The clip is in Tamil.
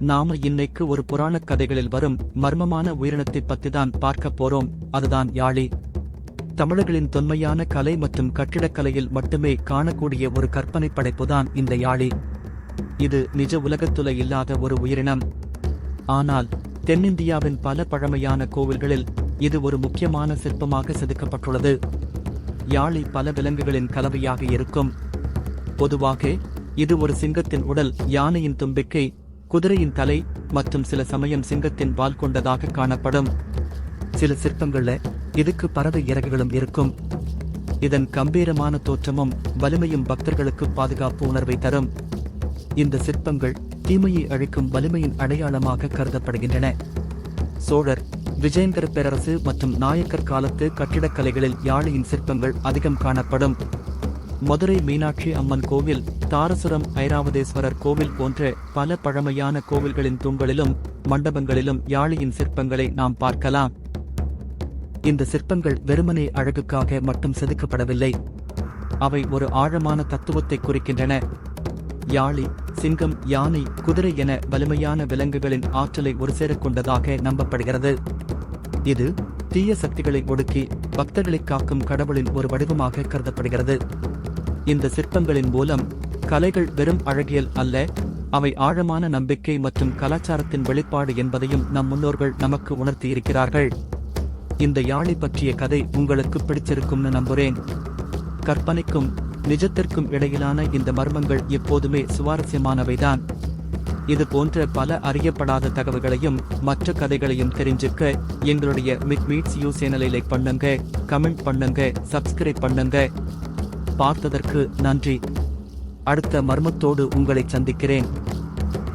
நாம இன்னைக்கு ஒரு புராணக் கதைகளில் வரும் மர்மமான உயிரினத்தை பத்தி தான் பார்க்க போறோம். அதுதான் யாழி. தமிழர்களின் தொன்மையான கலை மற்றும் கட்டிடக்கலையில் மட்டுமே காணக்கூடிய ஒரு கற்பனை படைப்புதான் இந்த யாழி. இது நிஜ உலகத்துல இல்லாத ஒரு உயிரினம். ஆனால் தென்னிந்தியாவின் பல பழமையான கோவில்களில் இது ஒரு முக்கியமான சிற்பமாக செதுக்கப்பட்டுள்ளது. யாழி பல விலங்குகளின் கலவையாக இருக்கும். பொதுவாக இது ஒரு சிங்கத்தின் உடல் யானையின் தும்பிக்கை குதிரையின் தலை மற்றும் சில சமயம் சிங்கத்தின் வால் கொண்டதாக காணப்படும். சில சிற்பங்கள்ல இதுக்கு பறவை இறகுகளும் இருக்கும். இதன் கம்பீரமான தோற்றமும் வலிமையும் பக்தர்களுக்கு பாதுகாப்பு உணர்வை தரும். இந்த சிற்பங்கள் தீமையை அழிக்கும் வலிமையின் அடையாளமாக கருதப்படுகின்றன. சோழர் விஜயங்கர பேரரசு மற்றும் நாயக்கர் காலத்து கட்டிடக்கலைகளில் யாழையின் சிற்பங்கள் அதிகம் காணப்படும். மதுரை மீனாட்சி அம்மன் கோவில் தாரசுரம் ஐராவதேஸ்வரர் கோவில் போன்ற பல பழமையான கோவில்களின் தூண்களிலும் மண்டபங்களிலும் யாழியின் சிற்பங்களை நாம் பார்க்கலாம். இந்த சிற்பங்கள் வெறுமனே அழகுக்காக மட்டும் செதுக்கப்படவில்லை. அவை ஒரு ஆழமான தத்துவத்தை குறிக்கின்றன. யாழி சிங்கம் யானை குதிரை என வலிமையான விலங்குகளின் ஆற்றலை ஒரு சேரக்கொண்டதாக நம்பப்படுகிறது. இது தீய சக்திகளை ஒடுக்கி பக்தர்களை காக்கும் கடவுளின் ஒரு வடிவமாக கருதப்படுகிறது. இந்த சிற்பங்களின் மூலம் கலைகள் வெறும் அழகியல் அல்ல அவை ஆழமான நம்பிக்கை மற்றும் கலாச்சாரத்தின் வெளிப்பாடு என்பதையும் நம் முன்னோர்கள் நமக்கு உணர்த்தியிருக்கிறார்கள். இந்த யாழி பற்றிய கதை உங்களுக்கு பிடிச்சிருக்கும்னு நம்புறேன். கற்பனைக்கும் நிஜத்திற்கும் இடையிலான இந்த மர்மங்கள் எப்போதுமே சுவாரஸ்யமானவைதான். இது போன்ற பல அறியப்படாத தகவல்களையும் மற்ற கதைகளையும் தெரிஞ்சுக்க எங்களுடைய மிட் மீட்ஸ் யூ சேனலை லைக் பண்ணுங்க கமெண்ட் பண்ணுங்க சப்ஸ்கிரைப் பண்ணுங்க. பார்த்ததற்கு நன்றி. அடுத்த மர்மத்தோடு உங்களை சந்திக்கிறேன்.